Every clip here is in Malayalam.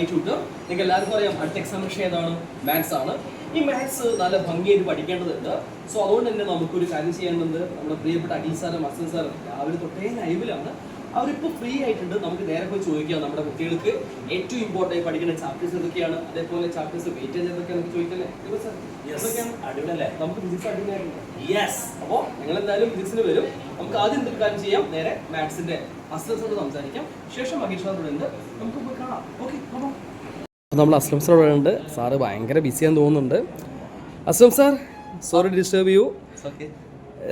ഹായ് ട്യൂട്ടർ നിങ്ങൾക്ക് എല്ലാവർക്കും അറിയാം അടുത്ത എക്സാം വിഷയം ഏതാണ്? മാത്സ് ആണ്. ഈ മാത്സ് നല്ല ഭംഗിയായിട്ട് പഠിക്കേണ്ടതുണ്ട്. സോ അതുകൊണ്ട് തന്നെ നമുക്കൊരു കാര്യം ചെയ്യാനുണ്ട്. നമ്മുടെ പ്രിയപ്പെട്ട അഖിൽ സാറും അസൽ സാറും രാവിലെ തൊട്ടേ ലൈവിലാണ് അവരിപ്പോൾ ഫ്രീ ആയിട്ടുണ്ട്. നമുക്ക് നേരെ പോയി ചോദിക്കാം നമ്മുടെ കുട്ടികൾക്ക്. ഏറ്റവും ഇമ്പോർട്ടന്റ് ആയി പഠിക്കുന്ന ചാപ്റ്റേഴ്സ് ഏതൊക്കെയാണ്? അതേപോലെ ചാപ്റ്റേഴ്സ് വെയിറ്റേജ് ചോദിക്കല്ലേ? sir, ഏതൊക്കെയാണ്? അടിപൊളിയല്ലേ? നമുക്ക് ഫിസിക്സ് യെസ് അപ്പോൾ നിങ്ങൾ എന്തായാലും ഫിസിക്സിന് വരും. നമുക്ക് ആദ്യം എന്തൊരു കാര്യം ചെയ്യാം? നേരെ മാത്സിന്റെ അസ്ലസോട് സംസാരിക്കാം. ശേഷം മഹേഷ് സാറിനോട് നമുക്ക് നമ്മൾ അസ്ലം സാർ ഇവിടെ ഉണ്ട്. സാറ് ഭയങ്കര ബിസിയാന്ന് തോന്നുന്നുണ്ട്. അസ്ലം സാർ സോറി ഡിസ്റ്റർബ് ചെയ്യൂ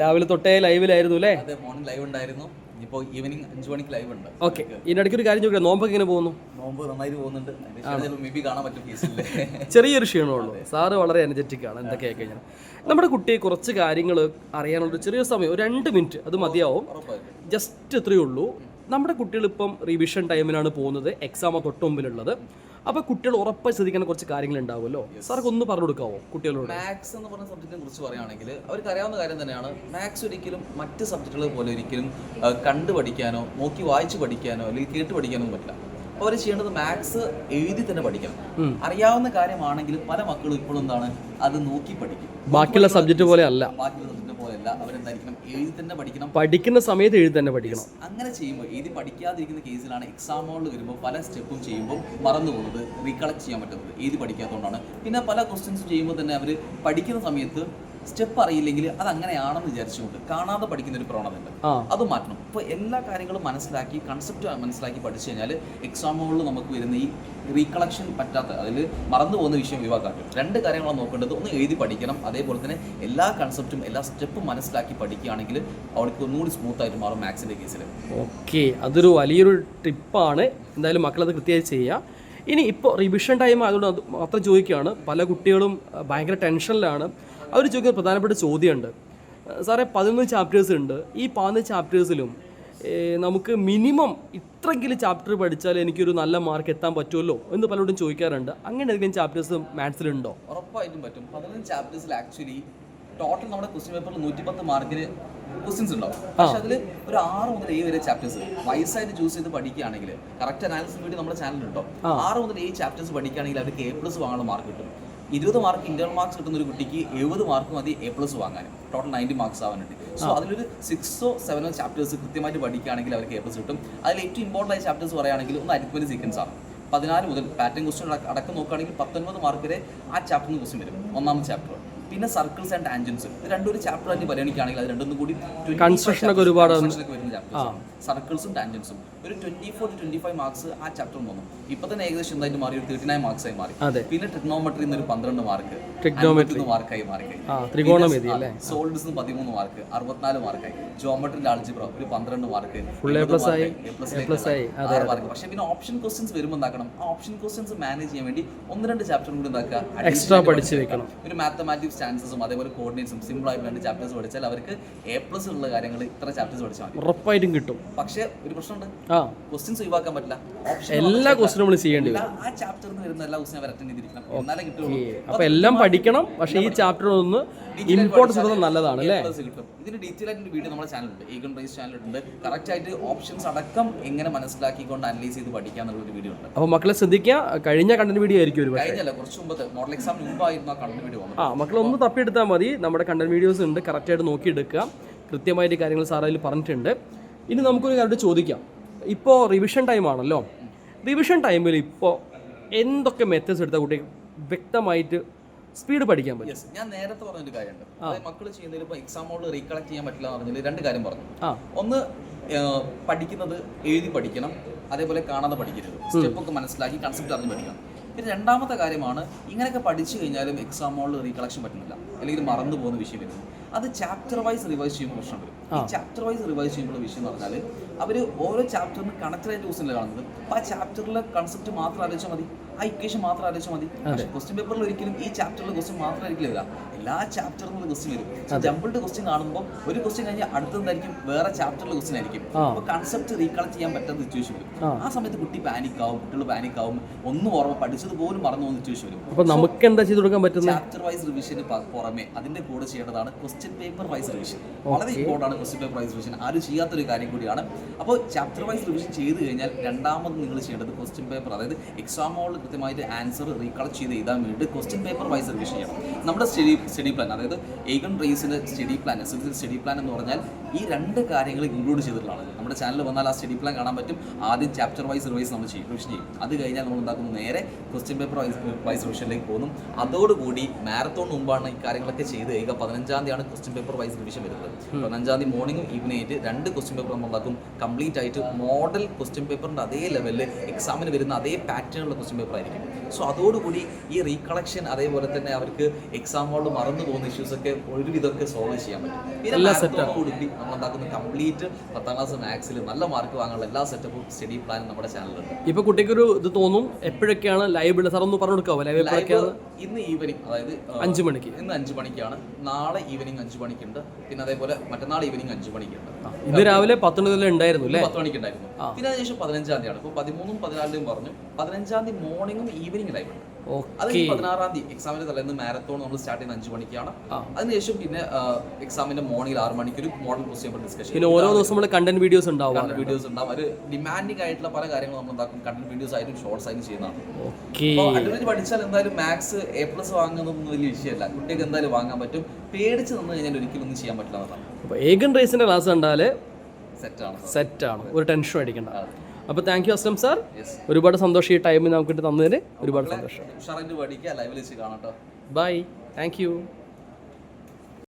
രാവിലെ തൊട്ടേ ലൈവിലായിരുന്നു അല്ലേ? മോർണിംഗ് ലൈവ് ഉണ്ടായിരുന്നു. ഇപ്പോൾ ഈവനിങ് അഞ്ച് മണിക്ക് ലൈവ് ഉണ്ട്. ഓക്കെ ഇതിനിടയ്ക്ക് ഒരു കാര്യം ചോദിക്കാം നോമ്പൊക്കെ എങ്ങനെ പോകുന്നു? നോമ്പ് നന്നായിട്ട് പോകുന്നുണ്ട്. മേ ബി കാണാൻ പറ്റും ചെറിയൊരു ക്ഷീണമുള്ളൂ സാറ് വളരെ എനർജറ്റിക് ആണ്. എന്തൊക്കെയായി കഴിഞ്ഞാൽ നമ്മുടെ കുട്ടിയെ കുറച്ച് കാര്യങ്ങൾ അറിയാനുള്ള ചെറിയ സമയം ഒരു രണ്ട് മിനിറ്റ് അത് മതിയാവും. ജസ്റ്റ് ഇത്രയേ ഉള്ളൂ. നമ്മുടെ കുട്ടികൾ ഇപ്പം റിവിഷൻ ടൈമിലാണ് പോകുന്നത് എക്സാം തൊട്ട് മുമ്പിലുള്ളത്. അപ്പോൾ കുട്ടികൾ ഉറപ്പായി ശ്രദ്ധിക്കുന്ന കുറച്ച് കാര്യങ്ങൾ ഉണ്ടാവുമല്ലോ സാർക്ക് ഒന്ന് പറഞ്ഞു കൊടുക്കാവോ കുട്ടികളോട്? മാത്സ് എന്ന് പറഞ്ഞ സബ്ജക്റ്റിനെ കുറിച്ച് പറയുകയാണെങ്കിൽ അവർക്ക് അറിയാവുന്ന കാര്യം തന്നെയാണ്. മാത്സ് ഒരിക്കലും മറ്റ് സബ്ജക്റ്റുകൾ പോലെ ഒരിക്കലും കണ്ടു പഠിക്കാനോ നോക്കി വായിച്ച് പഠിക്കാനോ അല്ലെങ്കിൽ കേട്ട് പഠിക്കാനോ പറ്റില്ല. അവർ ചെയ്യേണ്ടത് മാത്സ് എഴുതി തന്നെ പഠിക്കണം. അറിയാവുന്ന കാര്യമാണെങ്കിലും പല മക്കളും ഇപ്പോഴും എന്താണ്? അത് നോക്കി പഠിക്കും. ബാക്കിയുള്ള സബ്ജക്റ്റ് പോലെ അല്ല. ബാക്കിയുള്ള പോലെയല്ല അവരെന്തായിരിക്കണം? എഴുതി തന്നെ പഠിക്കണം. പഠിക്കുന്ന സമയത്ത് എഴുതി തന്നെ പഠിക്കണം. അങ്ങനെ ചെയ്യുമ്പോൾ എഴുതി പഠിക്കാതിരിക്കുന്ന കേസിലാണ് എക്സാം എക്സാമുകളിൽ വരുമ്പോൾ പല സ്റ്റെപ്പും ചെയ്യുമ്പോൾ മറന്നു പോകുന്നത് റീകളക്ട് ചെയ്യാൻ പറ്റുന്നത് എഴുതി പഠിക്കാത്തതുകൊണ്ടാണ് പിന്നെ പല ക്വസ്റ്റ്യൻസ് ചെയ്യുമ്പോൾ തന്നെ അവർ പഠിക്കുന്ന സമയത്ത് സ്റ്റെപ്പ് അറിയില്ലെങ്കിൽ അത് അങ്ങനെയാണെന്ന് വിചാരിച്ചുകൊണ്ട് കാണാതെ പഠിക്കുന്ന ഒരു പ്രവണതയുണ്ട് ഉണ്ട്. അത് മാറ്റണം. ഇപ്പോൾ എല്ലാ കാര്യങ്ങളും മനസ്സിലാക്കി കൺസെപ്റ്റ് മനസ്സിലാക്കി പഠിച്ചു കഴിഞ്ഞാൽ എക്സാം എക്സാമുകളിൽ നമുക്ക് വരുന്ന ഈ റീകളക്ഷൻ പറ്റാത്ത അതിൽ മറന്നു പോകുന്ന വിഷയം ഒഴിവാക്കാൻ രണ്ട് കാര്യങ്ങളാണ് നോക്കേണ്ടത്. ഒന്ന് എഴുതി പഠിക്കണം. അതേപോലെ തന്നെ എല്ലാ കൺസെപ്റ്റും എല്ലാ സ്റ്റെപ്പും മനസ്സിലാക്കി പഠിക്കുകയാണെങ്കിൽ അവൾക്ക് ഒന്നുകൂടി സ്മൂത്ത് ആയിട്ട് മാറും മാത്സിന്റെ കേസിൽ ഓക്കെ അതൊരു വലിയൊരു ടിപ്പാണ് എന്തായാലും മക്കളത് കൃത്യമായി ചെയ്യുക ഇനി ഇപ്പോൾ റിവിഷൻ ടൈം ആയതുകൊണ്ട് അത് മാത്രം ചോദിക്കുകയാണ്. പല കുട്ടികളും ഭയങ്കര ടെൻഷനിലാണ് അവർ ചോദിക്കുന്ന പ്രധാനപ്പെട്ട ചോദ്യമുണ്ട്. സാറേ പതിനൊന്ന് ചാപ്റ്റേഴ്സ് ഉണ്ട്. ഈ പതിനൊന്ന് ചാപ്റ്റേഴ്സിലും നമുക്ക് മിനിമം ഇത്രയെങ്കിലും ചാപ്റ്റർ പഠിച്ചാൽ എനിക്കൊരു നല്ല മാർക്ക് എത്താൻ പറ്റുമല്ലോ എന്ന് പലരോടും ചോദിക്കാറുണ്ട്. അങ്ങനെ എന്തെങ്കിലും ചാപ്റ്റേഴ്സ് മാത്സിലുണ്ടോ? ഉറപ്പായിട്ടും പറ്റും. പതിനഞ്ച് ചാപ്റ്റേഴ്സിൽ ആക്ച്വലി ടോട്ടൽ നമ്മുടെ ക്വസ്റ്റ്യൻ പേപ്പറിൽ നൂറ്റി പത്ത് മാർക്കിന് ക്വസ്റ്റ്യൻസ് ഉണ്ടാവും. പക്ഷെ അതിൽ ഒരു ആറ് മുതൽ ഏഴ് വരെ ചാപ്റ്റേഴ്സ് വയസ്സായിട്ട് ചൂസ് ചെയ്ത് പഠിക്കുകയാണെങ്കിൽ കറക്റ്റ് അനാലിസിന് വേണ്ടി നമ്മുടെ ചാനൽ ഉണ്ടോ? ആറ് മുതൽ ഏഴ് ചാപ്റ്റേഴ്സ് പഠിക്കുകയാണെങ്കിൽ അവർക്ക് എ പ്ലസ് വാങ്ങാനുള്ള മാർക്ക് കിട്ടും. ഇരുപത് മാർക്ക് ഇന്റർണൽ മാർക്സ് കിട്ടുന്ന ഒരു കുട്ടിക്ക് എഴുപത് മാർക്ക് മതി എ പ്ലസ് വാങ്ങാൻ ടോട്ടൽ നയന്റി മാർക്സ് ആവാനുണ്ട്. സോ അതിലൊരു സിക്സോ സെവനോ ചാപ്റ്റേഴ്സ് കൃത്യമായിട്ട് പഠിക്കുകയാണെങ്കിൽ അവർക്ക് എ പ്ലസ് കിട്ടും. അതിൽ ഏറ്റവും ഇമ്പോർട്ടന്റ് ആയ ചാപ്റ്റേഴ്സ് പറയുകയാണെങ്കിൽ ഒന്ന് അരിത്മെന്റ് സീക്വൻസ് ആണ്. പതിനാല് മുതൽ പാറ്റേൺ ക്വസ്റ്റ്യൻ അടക്കം നോക്കുകയാണെങ്കിൽ പത്തൊൻപത് മാർക്ക് വരെ ആ ചാപ്റ്ററിന് ക്വസ്റ്റ്യൻ വരും. ഒന്നാമത്തെ ചാപ്റ്റർ പിന്നെ സർക്കിൾസ് ആൻഡ് ആൻജൻസ് ഇത് രണ്ടും ഒരു ചാപ്റ്റർ ആയിട്ട് പരിഗണിക്കുകയാണെങ്കിൽ അത് രണ്ടും കൂടി കൺസ്ട്രക്ഷൻ ഒക്കെ ഒരുപാട് സർക്കിൾസും ടാൻജൻസും ഒരു twenty four to twenty five marks ആ ചാപ്റ്റർ വന്നു ഇപ്പൊ തന്നെ ഏകദേശം എന്തായിട്ട് മാറി? ഒരു തേർട്ടി നയൻ മാർക്സ് ആയി മാറി. പിന്നെ ട്രിഗ്നോമെട്രി ഒരു പന്ത്രണ്ട് മാർക്ക് Trigonometry. മാർക്കായി മാറി. സോൾഡ്സ് പതിമൂന്ന് മാർക്ക് അറുപത്തിനാല് മാർക്കായി ജോമെട്രിന്റെ ആൾജിബ്ര ഒരു പന്ത്രണ്ട് മാർക്ക് ആറ് മാർക്ക് പക്ഷെ പിന്നെ ഓപ്ഷൻ ക്വസ്റ്റ്യൻസ് വരുമ്പോൾ എന്താക്കണം? ആ ഓപ്ഷൻ ക്വസ്റ്റ്യൻസ് മാനേജ് ചെയ്യാൻ വേണ്ടി ഒന്ന് രണ്ട് ചാപ്റ്റർ കൂടി എന്താക്കുക? എക്സ്ട്രാ പഠിച്ചു വെക്കണം. ഒരു മാത്തമാറ്റിക്സ് ചാൻസസും അതേപോലെ കോർഡിനേറ്റ്സും സിമ്പിൾ ആയിട്ട് രണ്ട് ചാപ്റ്റേഴ്സ് പഠിച്ചാൽ അവർക്ക് എ പ്ലസ് ഉള്ള കാര്യങ്ങൾ ഇത്ര ചാപ്റ്റേഴ്സ് പഠിച്ചാൽ ഉറപ്പായിട്ടും കിട്ടും. പക്ഷേ ഒരു പ്രശ്നമുണ്ട്. ക്വസ്റ്റ്യൻസ് ഒഴിവാക്കാൻ പറ്റില്ല. എല്ലാ ക്വസ്റ്റിനും നമ്മൾ ചെയ്യേണ്ടി വരും. ആ ചാപ്റ്ററിൽ നിന്ന് വരുന്ന എല്ലാ ക്വസ്റ്റിനും അവർ അറ്റൻഡ് ചെയ്തിരിക്കണം. എന്നാലേ കിട്ടുള്ളൂ. അപ്പൊ എല്ലാം പഠിക്കണം. പക്ഷേ ഈ ചാപ്റ്റർ ഒന്ന് ഇമ്പോർട്ടൻസ് കൊടുക്കുന്നത് നല്ലതാണ് അല്ലേ? ഇതിന് ഡീറ്റെയിൽ ആയിട്ട് വീഡിയോ നമ്മുടെ ചാനലുണ്ട് ഈഗൺ പ്രൈസ് ചാനലുണ്ട് കറക്റ്റ് ആയിട്ട് ഓപ്ഷൻസ് അടക്കം എങ്ങനെ മനസ്സിലാക്കിക്കൊണ്ട് അനലൈസ് ചെയ്ത് പഠിക്കുക എന്നുള്ള ഒരു വീഡിയോ ഉണ്ട്. അപ്പോൾ മക്കളെ ശ്രദ്ധിക്കുക. കഴിഞ്ഞ കണ്ടന്റ് വീഡിയോ ആയിരിക്കും ഒരു കഴിഞ്ഞല്ല കുറച്ച് മുമ്പ് മോഡൽ എക്സാം മുമ്പായിരുന്നു ആ കണ്ടന്റ് വീഡിയോ ആ മക്കളെ ഒന്ന് തപ്പിയെടുത്താൽ മതി. നമ്മുടെ കണ്ടന്റ് വീഡിയോസ് ഉണ്ട്. കറക്റ്റായിട്ട് നോക്കിയെടുക്കുക. കൃത്യമായിട്ട് കാര്യങ്ങൾ സാർ അതിൽ പറഞ്ഞിട്ടുണ്ട്. ഇനി നമുക്കൊരു കാര്യം ചോദിക്കാം. ഇപ്പോൾ റിവിഷൻ ടൈം ആണല്ലോ. റിവിഷൻ ടൈമിൽ ഇപ്പോൾ എന്തൊക്കെ മെത്തേഡ്സ് എടുത്താൽ കുട്ടി വ്യക്തമായിട്ട് സ്പീഡ് പഠിക്കാൻ പറ്റും? ഞാൻ നേരത്തെ പറഞ്ഞൊരു കാര്യമുണ്ട്. മക്കൾ ചെയ്യുന്നതിൽ ഇപ്പോൾ എക്സാമോട് റീകളക്ട് ചെയ്യാൻ പറ്റില്ല എന്ന് പറഞ്ഞാൽ രണ്ട് കാര്യം പറഞ്ഞു. ഒന്ന് പഠിക്കുന്നത് എഴുതി പഠിക്കണം. അതേപോലെ കാണാതെ പഠിക്കരുത്. സ്റ്റെപ്പ് ഒക്കെ മനസ്സിലാക്കി കൺസെപ്റ്റ് അറിഞ്ഞ് പഠിക്കണം. പിന്നെ രണ്ടാമത്തെ കാര്യമാണ് ഇങ്ങനെയൊക്കെ പഠിച്ചു കഴിഞ്ഞാലും എക്സാം ഹോളിൽ റീകളക്ഷൻ പറ്റുന്നില്ല. അല്ലെങ്കിൽ മറന്നു പോകുന്ന വിഷയം വരുന്നത് അത് ചാപ്റ്റർ വൈസ് റിവൈസ് ചെയ്യുമ്പോൾ പ്രശ്നം വരും. ഈ ചാപ്റ്റർ വൈസ് റിവൈസ് ചെയ്യുമ്പോൾ വിഷയം എന്ന് പറഞ്ഞാൽ അവർ ഓരോ ചാപ്റ്ററിന് കണക്റ്റഡ് ആയിട്ട് ക്വസ്റ്റ്യൻ കാണുന്നത്. അപ്പം ആ ചാപ്റ്ററിലെ കൺസെപ്റ്റ് മാത്രം ആലോചിച്ചാൽ മതി. ആ ഇക്വേഷൻ മാത്രം ആലോചിച്ചാൽ മതി. ക്വസ്റ്റ്യൻ പേപ്പറിൽ ഒരിക്കലും ഈ ചാപ്റ്ററിലെ ക്വസ്റ്റ്യൻ മാത്രം ആയിരിക്കില്ല വരിക. എല്ലാ ചാപ്റ്ററിൽ നിന്ന് ക്വസ്റ്റ്യൻ വരും. ജമ്പിൾഡ് ക്വസ്റ്റ്യൻ കാണുമ്പോൾ ഒരു ക്വസ്റ്റ്യൻ കഴിഞ്ഞാൽ അടുത്തതായിരിക്കും വേറെ ചാപ്റ്ററിലെ ക്വസ്റ്റ്യൻ ആയിരിക്കും. അപ്പോൾ കൺസെപ്റ്റ് റീകളക്ട് ചെയ്യാൻ പറ്റാത്ത സിറ്റുവേഷൻ വരും. ആ. ആ സമയത്ത് കുട്ടി പാനിക് ആവും കുട്ടികൾ പാനിക് ആവും. ഒന്നും ഓർമ്മ പഠിച്ചത് പോലും മറന്നു പോകുന്ന സിറ്റുവേഷൻ വരും. അപ്പോൾ നമുക്ക് എന്താ ചെയ്ത് കൊടുക്കാൻ പറ്റുന്നത് ചാപ്റ്റർ വൈസ് റിവിഷന് പുറമെ അതിന്റെ കൂടെ ചെയ്യേണ്ടതാണ് ക്വസ്റ്റ്യൻ പേപ്പർ വൈസ് റിവിഷൻ വളരെ ഇമ്പോർട്ടന്റ് ആണ് ക്വസ്റ്റ്യൻ പേപ്പർ വൈസ് റിവിഷൻ ആരും ചെയ്യാത്തൊരു കാര്യം കൂടിയാണ് അപ്പോൾ ചാപ്റ്റർ വൈസ് റിവിഷൻ ചെയ്ത് കഴിഞ്ഞാൽ രണ്ടാമത് നിങ്ങൾ ചെയ്യേണ്ടത് ക്വസ്റ്റ്യൻ പേപ്പർ അതായത് എക്സാം ഹോളിൽ കൃത്യമായിട്ട് ആൻസർ റീകളക്ട് ചെയ്ത് എഴുതാൻ വേണ്ടി ക്വസ്റ്റ്യൻ പേപ്പർ വൈസ് റിവിഷൻ ചെയ്യണം. നമ്മുടെ സ്റ്റഡി സ്റ്റഡി പ്ലാൻ അതായത് ഏകൺ റേസിന്റെ study plan S S study plan എന്ന് പറഞ്ഞാൽ ഈ രണ്ട് കാര്യങ്ങൾ ഇൻക്ലൂഡ് ചെയ്തിട്ടുള്ളതാണ്. നമ്മുടെ ചാനൽ വന്നാൽ ആ സ്റ്റഡി പ്ലാൻ കാണാൻ പറ്റും. ആദ്യം ചാപ്റ്റർ വൈസ് റിവൈസ് നമ്മൾ ചെയ്യും റിവിഷൻ ചെയ്യും. അത് കഴിഞ്ഞാൽ നമ്മൾ എന്താക്കുന്നു? നേരെ ക്വസ്റ്റ്യൻ പേപ്പർ വൈസ് വൈസ് റിവിഷനിലേക്ക് പോകുന്നു. അതോടുകൂടി മാരത്തോൺ മുമ്പാണ് ഈ കാര്യങ്ങളൊക്കെ ചെയ്ത് കഴിയുക. പതിനഞ്ചാം തീയതിയാണ് ക്വസ്റ്റ്യൻ പേപ്പർ വൈസ് റിവിഷൻ വരുന്നത്. പതിനഞ്ചാം തീയതി മോർണിംഗും ഈവനിംഗ് ആയിട്ട് രണ്ട് ക്വസ്റ്റ്യൻ പേപ്പർ നമ്മൾ ഉണ്ടാക്കും കംപ്ലീറ്റ് ആയിട്ട് മോഡൽ ക്വസ്റ്റ്യൻ പേപ്പറിന്റെ അതേ ലെവലിൽ എക്സാമിന് വരുന്ന അതേ പാറ്റേണുള്ള ക്വസ്റ്റ്യൻ പേപ്പർ ആയിരിക്കും. സോ അതോടുകൂടി ഈ റീകളക്ഷൻ അതേപോലെ തന്നെ അവർക്ക് എക്സാം ഹോളിൽ മറന്നു പോകുന്ന ഇഷ്യൂസ് ഒക്കെ ഒരുവിധമൊക്കെ സോൾവ് ചെയ്യാൻ പറ്റും. എല്ലാ marathon കൂടി നമ്മൾ ഉണ്ടാക്കുന്ന കംപ്ലീറ്റ് പത്താം ക്ലാസ് മാത്സിൽ നല്ല മാർക്ക് വാങ്ങാനുള്ള എല്ലാ സെറ്റപ്പും സ്റ്റഡി പ്ലാനും നമ്മുടെ ചാനലിലുണ്ട് ഇപ്പോൾ കുട്ടിക്കൊരു ഇത് തോന്നും എപ്പോഴൊക്കെയാണ് ലൈവ് സാർ ഒന്ന് പറഞ്ഞു കൊടുക്കാവോ? ലൈവ് എപ്പോഴൊക്കെയാണ്? ഇന്ന് ഈവനിങ് അതായത് അഞ്ചു മണിക്ക്. ഇന്ന് അഞ്ച് മണിക്കാണ്. നാളെ ഈവനിങ് അഞ്ച് മണിക്കുണ്ട്. പിന്നെ അതേപോലെ മറ്റന്നാൾ ഈവനിങ് അഞ്ച് മണിക്കുണ്ട്. ഇന്ന് രാവിലെ പത്ത് മണി മുതൽ ഉണ്ടായിരുന്നു അല്ലേ? പത്ത് മണിക്കുണ്ടായിരുന്നു പിന്നെ അതിനുശേഷം പതിനഞ്ചാം തീയതിയാണ്. ഇപ്പോൾ പതിമൂന്നും പതിനാലിലും പറഞ്ഞു. പതിനഞ്ചാം തീയതി മോർണിംഗും ഈവനിങ് ലൈവ് ഉണ്ട്. അത് പതിനാറാം തീയതി എക്സാമിന്റെ തലേന്ന് മാരത്തോൺ നമ്മൾ സ്റ്റാർട്ട് ചെയ്യുന്ന അഞ്ച് മണിക്കാണ്. അതിനുശേഷം പിന്നെ എക്സാമിന്റെ മോർണിംഗ് ആറ് മണിക്ക് ഒരു മോഡൽ ക്വസ്റ്റ്യൻ ഡിസ്കഷൻ പിന്നെ ഓരോ ദിവസം നമ്മൾ കണ്ടന്റ് വീഡിയോസ് ഉണ്ടാവും വീഡിയോസ് ഉണ്ടാവും. ഒരു ഡിമാൻഡിംഗ് ആയിട്ടുള്ള പല കാര്യങ്ങളും നമ്മൾ ഉണ്ടാക്കും. കണ്ടന്റ് വീഡിയോസ് ആയിട്ടും ഷോർട്സ് ആയിട്ടും ചെയ്യുന്നതാണ്. അഡ്വഞ്ചർ പഠിച്ചാൽ എന്തായാലും മാത്സ് എ പ്ലസ് വാങ്ങുന്നതൊന്നും വലിയ വിഷയമല്ല. കുട്ടികൾക്ക് എന്തായാലും വാങ്ങാൻ പറ്റും. പേടിച്ച് നിന്ന് കഴിഞ്ഞാൽ ഒരിക്കലും ഒന്നും ചെയ്യാൻ പറ്റില്ല എന്നതാണ് ഏകൻ റേസിന്റെ ക്ലാസ് ആണ്. സെറ്റാണ് സെറ്റാണ് ഒരു ടെൻഷൻ അടിക്കണ്ട. അപ്പോൾ താങ്ക് യു അസ്ലം സാർ ഒരുപാട് സന്തോഷം ഈ ടൈം നമുക്ക് തന്നതിന് ഒരുപാട് സന്തോഷം. Bye thank you